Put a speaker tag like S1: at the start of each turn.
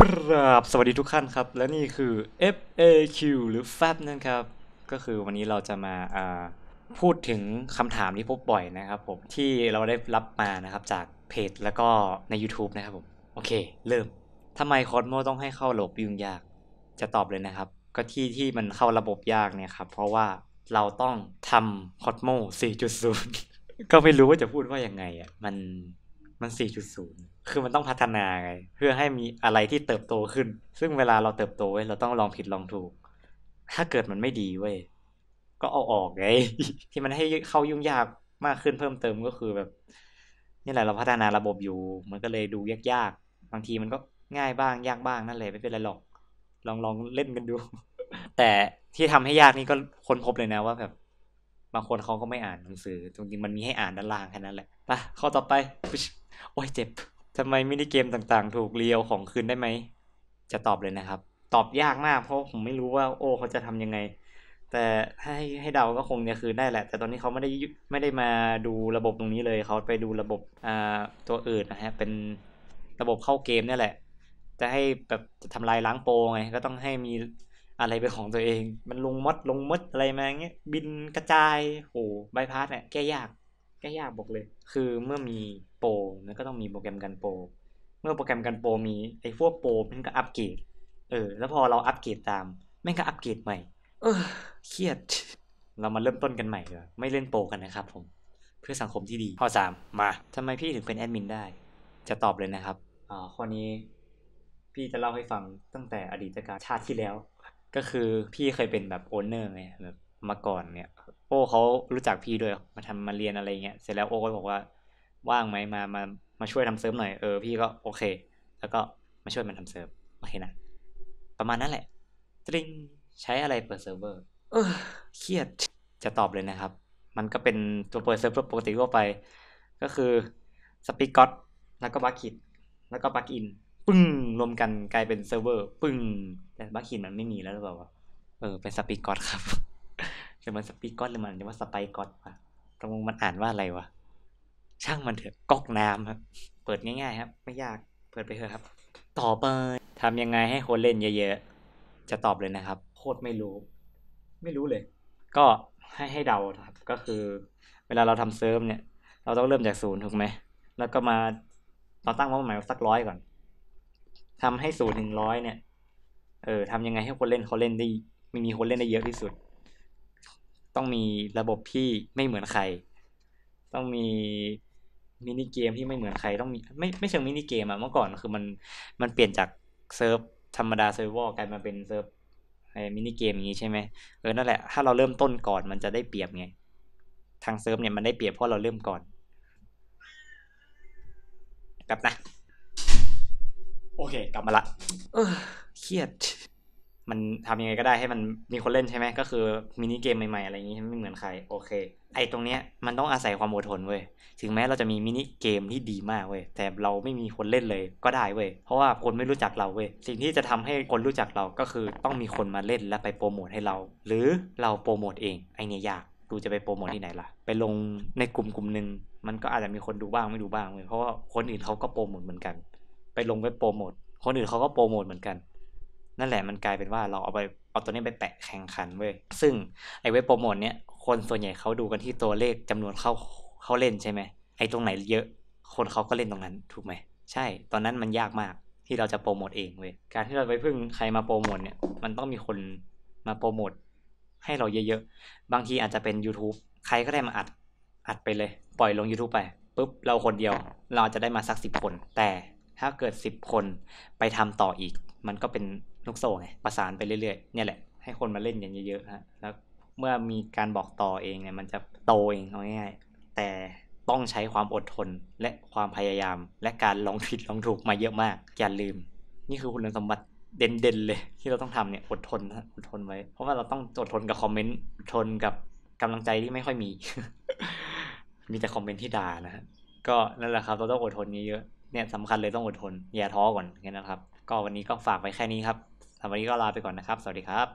S1: ปราบสวัสดีทุกท่านครับ และนี่คือ FAQ หรือ FAB นะครับ ก็คือวันนี้เราจะมาอ่าพูดถึงคำถามที่พบบ่อยนะครับผม ที่เราได้รับมานะครับจากเพจแล้วก็ใน YouTube นะครับผม โอเค เริ่มทำไมคอสโมต้องให้เข้าระบบยุ่งยาก จะตอบเลยนะครับ ก็ที่ที่มันเข้าระบบยากเนี่ยครับ เพราะว่าเราต้องทำคอสโม4.0 ก็ไม่รู้ว่าจะพูดว่ายังไงอะมัน มัน 4.0 คือมันต้องพัฒนาไง เพื่อให้มีอะไรที่เติบโตขึ้น ซึ่งเวลาเราเติบโตเว้ยเราต้องลองผิดลองถูก ถ้าเกิดมันไม่ดีเว้ย ก็เอาออกไง ที่มันให้เข้ายุ่งยากมากขึ้นเพิ่มเติมก็คือแบบ นี่แหละเราพัฒนาระบบอยู่ มันก็เลยดูยากๆ บางทีมันก็ง่ายบ้างยากบ้างนั่นแหละไม่เป็นไรหรอก ลองลองเล่นกันดู แต่ที่ทำให้ยากนี่ก็ค้นพบเลยนะว่าแบบ บางคนเขาก็ไม่อ่านหนังสือ จริงๆมันมีให้อ่านด้านล่างแค่นั้นแหละ ไปข้อต่อไป โอ้ยเจ็บทำไมมินิเกมต่างๆ ถูกเรียวของคืนได้ไหม จะตอบเลยนะครับ ตอบยากมากเพราะผมไม่รู้ว่าโอ้เขาจะทำยังไง แต่ให้ให้เดาก็คงจะคืนได้แหละ แต่ตอนนี้เขาไม่ได้ไม่ได้มาดูระบบตรงนี้เลย เขาไปดูระบบอ่าตัวอื่นนะฮะ เป็นระบบเข้าเกมเนี่ยแหละ จะให้แบบจะทำลายล้างโปรไง ก็ต้องให้มีอะไรเป็นของตัวเอง มันลงมดลงมดอะไรมาเงี้ย บินกระจาย โหใบพาสเนี่ยแก้ยาก ก้ยากบอกเลย คือเมื่อมีโปรมันก็ต้องมีโปรแกรมกันโปร เมื่อโปรแกรมกันโปรมีไอ้พวกโปรมันก็อัปเกรด เออ แล้วพอเราอัปเกรดตามแม่งก็อัปเกรดใหม่ เออ เครียด เรามาเริ่มต้นกันใหม่เลยไม่เล่นโปรกันนะครับผม เพื่อสังคมที่ดี ข้อสามมาทำไมพี่ถึงเป็นแอดมินได้ จะตอบเลยนะครับ อ่า ข้อนี้ พี่จะเล่าให้ฟังตั้งแต่อดีตการชาติที่แล้ว ก็คือพี่เคยเป็นแบบโอนเนอร์ไงแบบ มาก่อนเนี่ย โอ้เขารู้จักพี่ด้วยมาทำมาเรียนอะไรเงี้ยเสร็จแล้วโอ้ก็บอกว่าว่างไหมมามามาช่วยทำเซิร์ฟหน่อยเออพี่ก็โอเค แล้วก็มาช่วยมันทำเซิร์ฟโอเคนะประมาณนั้นแหละตริงใช้อะไรเปิดเซิร์ฟเวอร์เออเครียดจะตอบเลยนะครับ มันก็เป็นตัวเปิดเซิร์ฟเวอร์ปกติทั่วไป ก็คือสปีกอตแล้วก็บัคคิดแล้วก็บัคอินปึ้งรวมกันกลายเป็นเซิร์ฟเวอร์ปึ้งแต่บัคคิดมันไม่มีแล้วหรือเปล่าวะเออเป็นสปีกอตครับ จะมันสปีกอตหรือมันจะว่าสไปกอตวะตรงมันอ่านว่าอะไรวะ ช่างมันเถอะก๊อกน้ำครับ เปิดง่ายๆครับ ไม่ยาก เปิดไปเถอะครับ ต่อไปทำยังไงให้คนเล่นเยอะๆ จะตอบเลยนะครับ โคตรไม่รู้ ไม่รู้เลย ก็ให้ให้เดาครับ ก็คือ เวลาเราทำเซิร์ฟเนี่ย เราต้องเริ่มจากศูนย์ถูกไหม แล้วก็มาเราตั้งเป้าหมายสักร้อยก่อนทำให้ศูนย์ถึงร้อยเนี่ย เออทำยังไงให้คนเล่นเขาเล่นได้ม่มีคนเล่นได้เยอะที่สุด ต้องมีระบบที่ไม่เหมือนใคร ต้องมีมินิเกมที่ไม่เหมือนใครต้องมีไม่ไม่เชิงมินิเกมอะเมื่อก่อนคือมันมันเปลี่ยนจากเซิร์ฟธรรมดาเซิร์ฟวอร์กลายมาเป็นเซิร์ฟไอ้มินิเกมอย่างนี้ใช่ไหมเออนั่นแหละถ้าเราเริ่มต้นก่อนมันจะได้เปรียบไงทางเซิร์ฟเนี่ยมันได้เปรียบเพราะเราเริ่มก่อนกลับนะ โอเค กลับมาละ เออเครียด มันทำยังไงก็ได้ให้มันมีคนเล่นใช่ไหมก็คือมินิเกมใหม่ๆอะไรอย่างงี้ไม่เหมือนใครโอเค ไอตรงเนี้ยมันต้องอาศัยความอดทนเว้ยถึงแม้เราจะมีมินิเกมที่ดีมากเว้ยแต่เราไม่มีคนเล่นเลยก็ได้เว้ยเพราะว่าคนไม่รู้จักเราเว้ยสิ่งที่จะทำให้คนรู้จักเราก็คือต้องมีคนมาเล่นและไปโปรโมทให้เรา หรือเราโปรโมทเองไอเนี้ยยากดูจะไปโปรโมทที่ไหนล่ะ ไปลงในกลุ่มกลุ่มหนึ่งมันก็อาจจะมีคนดูบ้างไม่ดูบ้างเว้ยเพราะว่าคนอื่นเขาก็โปรโมทเหมือนกัน ไปลงเว็บโปรโมทคนอื่นเขาก็โปรโมทเหมือนกัน นั่นแหละมันกลายเป็นว่าเราเอาไปเอาตัวนี้ไปแปะแข่งขันเว้ยซึ่งไอเว็บโปรโมทเนี้ยคนส่วนใหญ่เขาดูกันที่ตัวเลขจำนวนเข้าเขาเล่นใช่ไหมไอตรงไหนเยอะ คนเขาก็เล่นตรงนั้นถูกไหมใช่ ตอนนั้นมันยากมากที่เราจะโปรโมทเองเว้ยการที่เราไปพึ่งใครมาโปรโมทเนี่ยมันต้องมีคนมาโปรโมทให้เราเยอะๆ บางทีอาจจะเป็น YouTube ใครก็ได้มาอัด อัดไปเลย ปล่อยลง YouTube ไปปุ๊บเราคนเดียว เราจะได้มาสักสิบคน แต่ถ้าเกิดสิบคนไปทำต่ออีก มันก็เป็น ลูกโซ่ไงประสานไปเรื่อยๆเนี่ยแหละให้คนมาเล่นกันเยอะๆฮะแล้วเมื่อมีการบอกต่อเองเนี่ยมันจะโตเองเอาง่ายๆแต่ต้องใช้ความอดทนและความพยายาม และการลองผิดลองถูกมาเยอะมากอย่าลืม นี่คือคุณสมบัติเด่นๆเลย ที่เราต้องทำเนี่ยอดทนนะอดทนไว้ เพราะว่าเราต้องอดทนกับคอมเมนต์อดทนกับกำลังใจที่ไม่ค่อยมี มีแต่คอมเมนต์ที่ด่านะก็นั่นแหละครับเราต้องอดทนเยอะๆเนี่ยสำคัญเลยต้องอดทนอย่าท้อก่อนแค่นั้นครับ ก็วันนี้ก็ฝากไว้แค่นี้ครับ สำหรับวันนี้ก็ลาไปก่อนนะครับ สวัสดีครับ